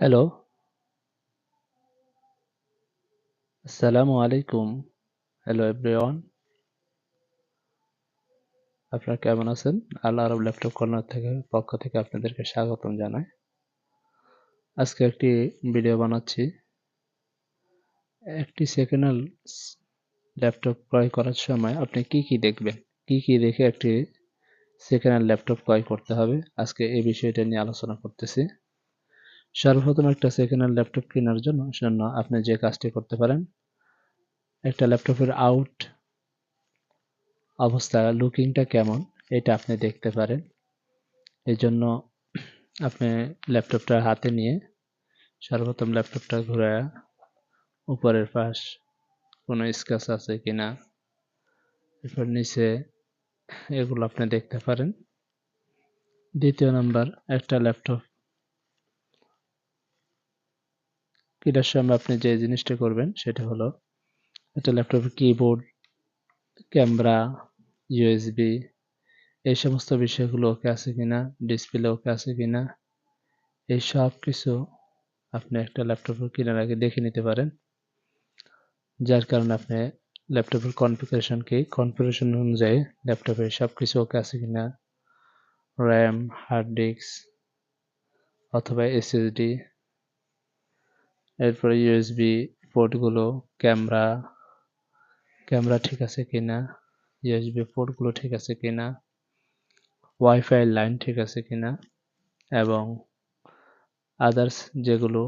Hello আসসালামু আলাইকুম hello everyone আপনারা কেমন আছেন? আল্লাহ আরব ল্যাপটপ কর্নার থেকে পক্ষ থেকে আপনাদেরকে স্বাগতম জানাই। আজকে একটি ভিডিও বানাচ্ছি। একটি সেকেন্ড হ্যান্ড ল্যাপটপ ক্রয় করার সময় আপনি কি কি দেখবেন? কি কি দেখে একটি সেকেন্ড হ্যান্ড ল্যাপটপ ক্রয় করতে হবে? আজকে এই বিষয়টা নিয়ে আলোচনা করতেছি। সর্বপ্রথম একটা সেকেন্ড হ্যান্ড ল্যাপটপ কেনার জন্য জন্য আপনি যে কাজটি করতে পারেন, একটা ল্যাপটপের আউট অবস্থা লুকিংটা কেমন, এটা আপনি দেখতে পারেন। এই জন্য আপনি ল্যাপটপটা হাতে নিয়ে সর্বপ্রথম ল্যাপটপটা ঘুরে উপরের পাশ কোনো স্ক্যাচ আছে কিনা, এরপর নিচে এগুলো আপনি দেখতে পারেন। দ্বিতীয় নাম্বার একটা ল্যাপটপ কেনার সময় আপনি যে জিনিসটা করবেন সেটা হলো একটা ল্যাপটপের কিবোর্ড ক্যামেরা ইউএসবি এই সমস্ত বিষয়গুলো ওকে আছে কিনা ডিসপ্লে ওকে আছে কিনা, এই সব কিছু আপনি একটা ল্যাপটপ কেনার আগে দেখে নিতে পারেন। যার কারণে আপনি ল্যাপটপের কনফিগারেশনকে কনফিগারেশন অনুযায়ী ল্যাপটপে সব কিছু ওকে আছে কিনা র্যাম হার্ড ডিস্ক অথবা এসএসডি এরপরে ইউএসবি পোর্টগুলো ক্যামেরা ক্যামেরা ঠিক আছে কিনা ইউএসবি পোর্টগুলো ঠিক আছে কিনা ওয়াইফাই লাইন ঠিক আছে কিনা, এবং আদার্স যেগুলো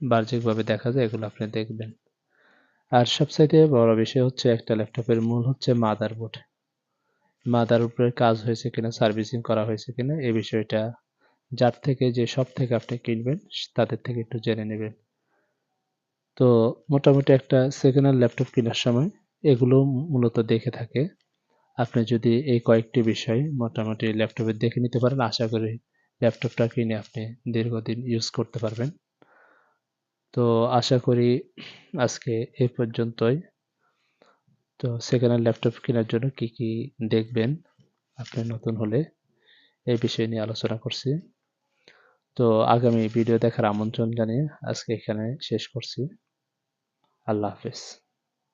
বাহ্যিকভাবে দেখা যায়, এগুলো আপনি দেখবেন। আর সবচাইতে বড় বিষয় হচ্ছে একটা ল্যাপটপের মূল হচ্ছে মাদারবোর্ড মাদার উপরে কাজ হয়েছে কিনা সার্ভিসিং করা হয়েছে কিনা এই বিষয়টা, যার থেকে যে সব থেকে আপনি কিনবেন, তাদের থেকে একটু জেনে নেবেন। তো মোটামুটি একটা সেকেন্ড হ্যান্ড ল্যাপটপ কেনার সময় এগুলো মূলত দেখে থাকে। আপনি যদি এই কয়েকটি বিষয় মোটামুটি ল্যাপটপে দেখে নিতে পারেন, আশা করি ল্যাপটপটা কিনে আপনি দীর্ঘদিন ইউজ করতে পারবেন। তো আশা করি আজকে এই পর্যন্তই। তো সেকেন্ড হ্যান্ড ল্যাপটপ কেনার জন্য কি কি দেখবেন, আপনি নতুন হলে এই বিষয় নিয়ে আলোচনা করছি। তো আগামী ভিডিও দেখার আমন্ত্রণ জানিয়ে আজকে এখানে শেষ করছি। আল্লাহ হাফেজ।